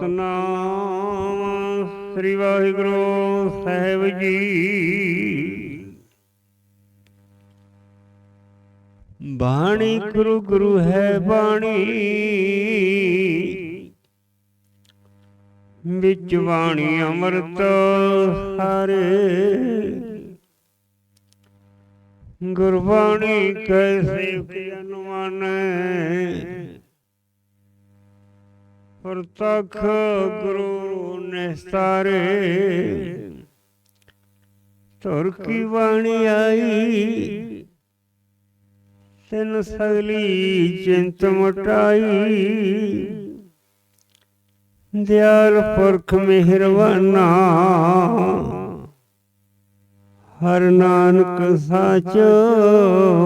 ਸਤਨਾਮ, ਸ੍ਰੀ ਵਾਹਿਗੁਰੂ ਸਾਹਿਬ ਜੀ। ਬਾਣੀ ਗੁਰੂ ਗੁਰੂ ਹੈ ਬਾਣੀ। ਵਿੱਚ ਬਾਣੀ ਅੰਮ੍ਰਿਤ ਸਾਰੇ ਗੁਰਬਾਣੀ ਕੈਸੇ ਅਨੁਮਾਨੈ। ਪ੍ਰਤਖ ਗੁਰੂ ਨਿਸਤਾਰੇ। ਤੁਰ ਕੀ ਬਾਣੀ ਆਈ? ਤਿਨ ਸਗਲੀ ਚਿੰਤ ਮਟਾਈ। ਦਿਆਲ ਪੁਰਖ ਮਿਹਰਬਾਨਾ। ਹਰ ਨਾਨਕ ਸਾਚ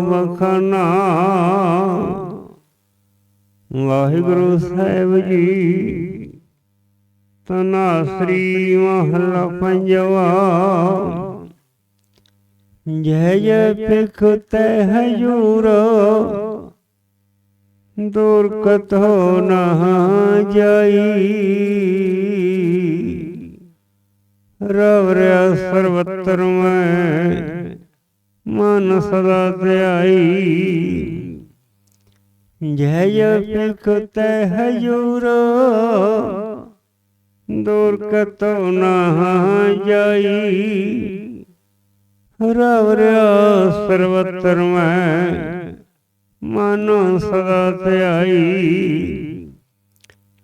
ਬਖਨਾ। ਵਾਹਿਗੁਰੂ ਸਾਹਿਬ ਜੀ। ਤਨਾ ਸ੍ਰੀ ਮਹਲਾ ਪੰਜਵਾ। ਜੈ ਜੈ ਪਿਖ ਤੈ ਹਜੂਰ। ਦੂਰ ਕਤੋ ਨਾ ਜਾਈ। ਰਵ ਰਿਆ ਸਰਵਤਰ ਮੈਂ। ਮਨ ਸਦਾ ਧਿਆਈ ਜੈ ਜੈ ਪਿਖ ਤੈ ਹਜੂਰ ਦੂਰ ਕਤੋ ਨਾ ਜਾਈ ਰਵ ਰਿਆ ਸਰਵਤਰ ਮੈਂ ਮਨ ਸਦਾ ਧਿਆਈ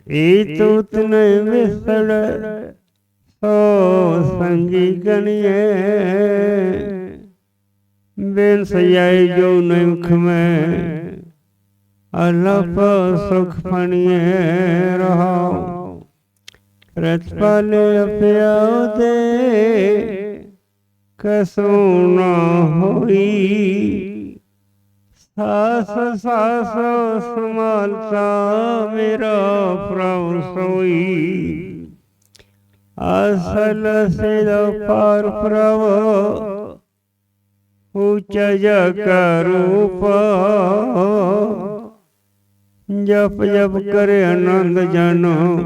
ਏ ਤੂਤ ਨੇ ਵਿਸੜ ਸੋ ਸੰਗੀ ਗਣੀਏ ਬੇਨ ਸਜਾਈ ਜੋ ਨਿਮਖ ਮੈਂ ਅਲਪ ਸੁਖ ਫਣੀਏ ਰਹਾਉ। ਰਤਪਾਲ ਅਪਿਆਉ ਦੇ ਕਸੂ ਨ ਹੋਈ। ਸਾਸ ਸਾਸ ਸਮਾਲਤਾ ਮੇਰਾ ਪ੍ਰਭ ਸੋਈ। ਅਸਲ ਸਿਦ ਪਾਰ ਪ੍ਰਭ ਉਚ ਜਗ ਜਪ ਜਪ ਕਰੇ ਆਨੰਦ ਜਨੋ।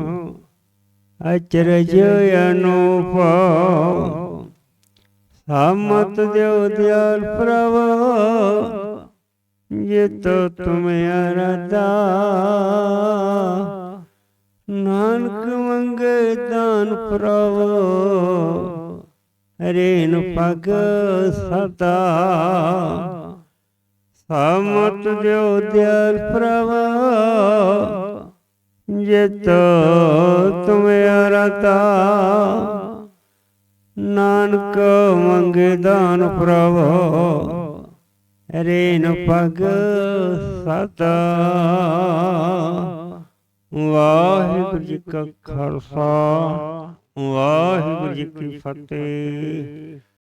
ਅਚਰਜ ਅਨੂਪ। ਸਾਮਤ ਦਿਓ ਦਿਆਲ ਪ੍ਰਭ। ਜਿਤ ਤੁਮ ਅਰਦਾ ਨਾਨਕ ਮੰਗੇ ਦਾਨ ਪ੍ਰਭ। ਰੇਨ ਪਗ ਸਦਾ ਸਮਤ ਦਿਓ ਦਿਆਲ ਪ੍ਰਭ, ਜਿਤ ਤੁਮ ਅਰਦਾ ਨਾਨਕ ਮੰਗੇ ਦਾਨ ਪ੍ਰਭ, ਰੇਨ ਪਗ ਸਦਾ ਵਾਹਿਗੁਰੂ ਜੀ ਕਾ ਖਾਲਸਾ, ਵਾਹਿਗੁਰੂ ਜੀ ਕੀ ਫਤਿਹ।